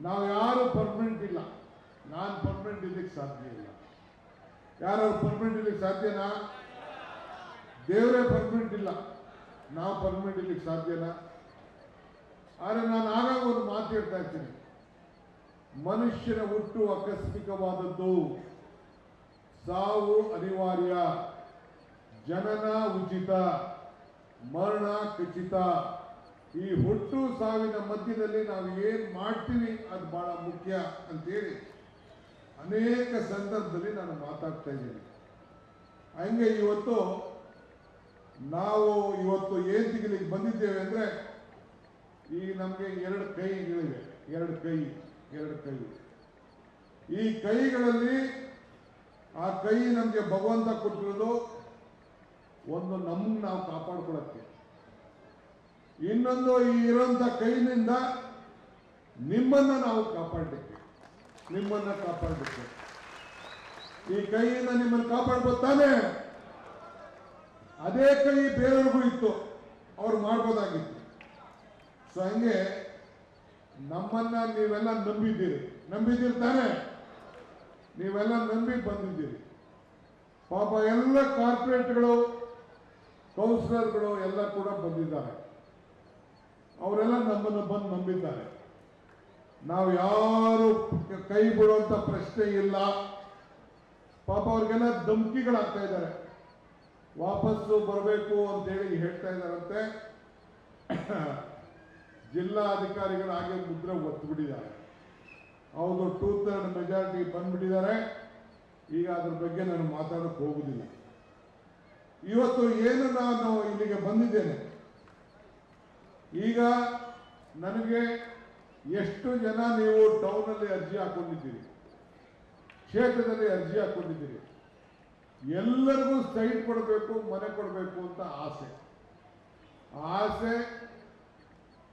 ನಾವು ಯಾರು ಪರ್ಮನೆಂಟ್ ಇಲ್ಲ. ನಾನು ಪರ್ಮನೆಂಟ್ ಇರ್ಲಿಕ್ಕೆ ಸಾಧ್ಯ ಇಲ್ಲ. ಯಾರು ಪರ್ಮನೆಂಟ್ ಇರ್ಲಿಕ್ಕೆ ಸಾಧ್ಯನಾ? ದೇವರೇ ಪರ್ಮನೆಂಟ್ ಇಲ್ಲ. ನಾವು ಪರ್ಮನೆಂಟ್ ಇರ್ಲಿಕ್ಕೆ ಸಾಧ್ಯನಾ? ಆದರೆ ನಾನು ಆಗಾಗ ಒಂದು ಮಾತು ಹೇಳ್ತಾ ಇರ್ತೀನಿ. ಮನುಷ್ಯನ ಹುಟ್ಟು ಆಕಸ್ಮಿಕವಾದದ್ದು ಸಾವು ಅನಿವಾರ್ಯ. ಜನನ ಉಚಿತ. ಮರಣ ಖಚಿತ. ಈ ಹುಟ್ಟು ಸಾವಿನ ಮಧ್ಯದಲ್ಲಿ ನಾವು ಏನು ಮಾಡ್ತೀವಿ ಅದು ಬಹಳ ಮುಖ್ಯ ಅಂತೇಳಿ ಅನೇಕ ಸಂದರ್ಭದಲ್ಲಿ ನಾನು ಮಾತಾಡ್ತಾ ಇದ್ದೀನಿ. ಹಂಗೆ ಇವತ್ತು ನಾವು ಇವತ್ತು ಏನ್ ಬಂದಿದ್ದೇವೆ ಅಂದ್ರೆ ಈ ನಮಗೆ ಎರಡು ಕೈಗಳಿವೆ. ಎರಡು ಕೈ ಎರಡು ಕೈ. ಈ ಕೈಗಳಲ್ಲಿ ಆ ಕೈ ನಮಗೆ ಭಗವಂತ ಕೊಟ್ಟಿರೋದು ಒಂದು ನಮ್ಗೆ ನಾವು ಕಾಪಾಡ್ಕೊಳಕ್ಕೆ. ಇನ್ನೊಂದು ಈ ಇರೋಂಥ ಕೈನಿಂದ ನಿಮ್ಮನ್ನ ನಾವು ಕಾಪಾಡಲಿಕ್ಕೆ, ನಿಮ್ಮನ್ನ ಕಾಪಾಡಲಿಕ್ಕೆ. ಈ ಕೈಯಿಂದ ನಿಮ್ಮನ್ನು ಕಾಪಾಡ್ಬೋದು ಅದೇ ಕೈ ಬೇರೆಯವ್ರಿಗೂ ಇತ್ತು, ಅವ್ರು ಮಾಡ್ಬೋದಾಗಿತ್ತು. ಸೊ ಹಂಗೆ ನಮ್ಮನ್ನ ನೀವೆಲ್ಲ ನಂಬಿದ್ದೀರಿ. ನಂಬಿದ್ದೀರಿ ತಾನೆ? ನೀವೆಲ್ಲ ನಂಬಿ ಬಂದಿದ್ದೀರಿ. ಪಾಪ ಎಲ್ಲ ಕಾರ್ಪೊರೇಟ್ಗಳು ಕೌನ್ಸಿಲರ್ಗಳು ಎಲ್ಲ ಕೂಡ ಬಂದಿದ್ದಾರೆ. ಅವರೆಲ್ಲ ನಮ್ಮನ್ನು ಬಂದು ನಂಬಿದ್ದಾರೆ. ನಾವು ಯಾರು ಕೈ ಬಿಡುವಂತ ಪ್ರಶ್ನೆ ಇಲ್ಲ. ಪಾಪ ಅವ್ರಿಗೆಲ್ಲ ಧಮಕಿಗಳಾಗ್ತಾ ಇದ್ದಾರೆ. ವಾಪಸ್ಸು ಬರಬೇಕು ಅಂತೇಳಿ ಹೇಳ್ತಾ ಇದ್ದಾರಂತೆ. ಜಿಲ್ಲಾಧಿಕಾರಿಗಳು ಹಾಗೆ ಮುದ್ರೆ ಒತ್ತುಬಿಟ್ಟಿದ್ದಾರೆ ಅವರು ಟೂ ಥರ್ಡ್ ಮೆಜಾರಿಟಿ ಬಂದ್ಬಿಟ್ಟಿದ್ದಾರೆ. ಈಗ ಅದ್ರ ಬಗ್ಗೆ ನಾನು ಮಾತಾಡೋಕೆ ಹೋಗುದಿಲ್ಲ. ಇವತ್ತು ಏನು ನಾನು ಇಲ್ಲಿಗೆ ಬಂದಿದ್ದೇನೆ? ಈಗ ನನಗೆ ಎಷ್ಟು ಜನ ನೀವು ಟೌನಲ್ಲಿ ಅರ್ಜಿ ಹಾಕೊಂಡಿದ್ದೀರಿ? ಕ್ಷೇತ್ರದಲ್ಲಿ ಅರ್ಜಿ ಹಾಕೊಂಡಿದ್ದೀರಿ? ಎಲ್ಲರಿಗೂ ಸೈಟ್ ಕೊಡಬೇಕು, ಮನೆ ಕೊಡಬೇಕು ಅಂತ ಆಸೆ. ಆಸೆ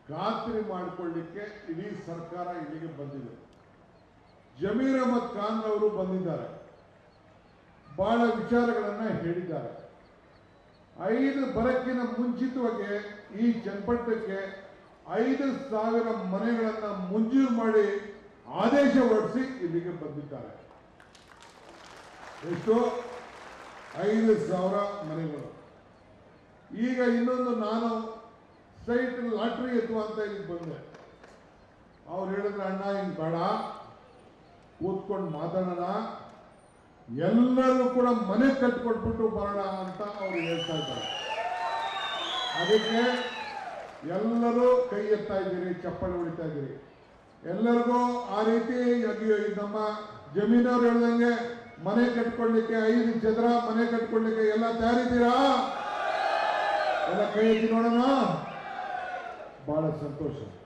ಖಾತ್ರಿ ಮಾಡಿಕೊಳ್ಳಿಕ್ಕೆ ಇಡೀ ಸರ್ಕಾರ ಇಲ್ಲಿಗೆ ಬಂದಿದೆ. ಜಮೀರ್ ಅಹಮದ್ ಖಾನ್ ಅವರು ಬಂದಿದ್ದಾರೆ. ಬಹಳ ವಿಚಾರಗಳನ್ನು ಹೇಳಿದ್ದಾರೆ. ಐದು ಬರಕ್ಕಿನ ಮುಂಚಿತವಾಗಿ ಈ ಜನಪಟ್ಟಕ್ಕೆ ಐದು ಸಾವಿರ ಮನೆಗಳನ್ನು ಮಂಜೂರು ಮಾಡಿ ಆದೇಶ ಹೊರಡಿಸಿ ಇಲ್ಲಿಗೆ ಬಂದಿದ್ದಾರೆ. ಎಷ್ಟು? ಐದು ಸಾವಿರ ಮನೆಗಳು. ಈಗ ಇನ್ನೊಂದು ನಾನು ಸೈಟ್ ಲಾಟ್ರಿ ಎತ್ತುವ ಅಂತ ಇಲ್ಲಿಗೆ ಬಂದೆ. ಅವ್ರು ಹೇಳಿದ್ರೆ, ಅಣ್ಣ, ಹಿಂಗ್ ಬೇಡ. ಕೂತ್ಕೊಂಡು ಮಾತಾಡೋಣ. ಎಲ್ಲರೂ ಕೂಡ ಮನೆ ಕಟ್ಕೊಟ್ಬಿಟ್ಟು ಬರೋಣ ಅಂತ ಅವ್ರು ಹೇಳ್ತಾ ಇದ್ದಾರೆ. ಅದಕ್ಕೆ ಎಲ್ಲರೂ ಕೈ ಎತ್ತಾ ಇದ್ದೀರಿ, ಚಪ್ಪಲಿ ಹೊಡಿತಾ ಇದ್ದೀರಿ. ಎಲ್ಲರಿಗೂ ಆ ರೀತಿ ನಮ್ಮ ಜಮೀನವ್ರು ಹೇಳ್ದಂಗೆ, ಮನೆ ಕಟ್ಕೊಳ್ಳಿಕ್ಕೆ ಐದು ಚದರ, ಮನೆ ಕಟ್ಕೊಳ್ಳಿಕ್ಕೆ ಎಲ್ಲ ತಯಾರಿದ್ದೀರಾ? ಎಲ್ಲ ಕೈ ಎತ್ತಿ ನೋಡೋಣ. ಬಹಳ ಸಂತೋಷ.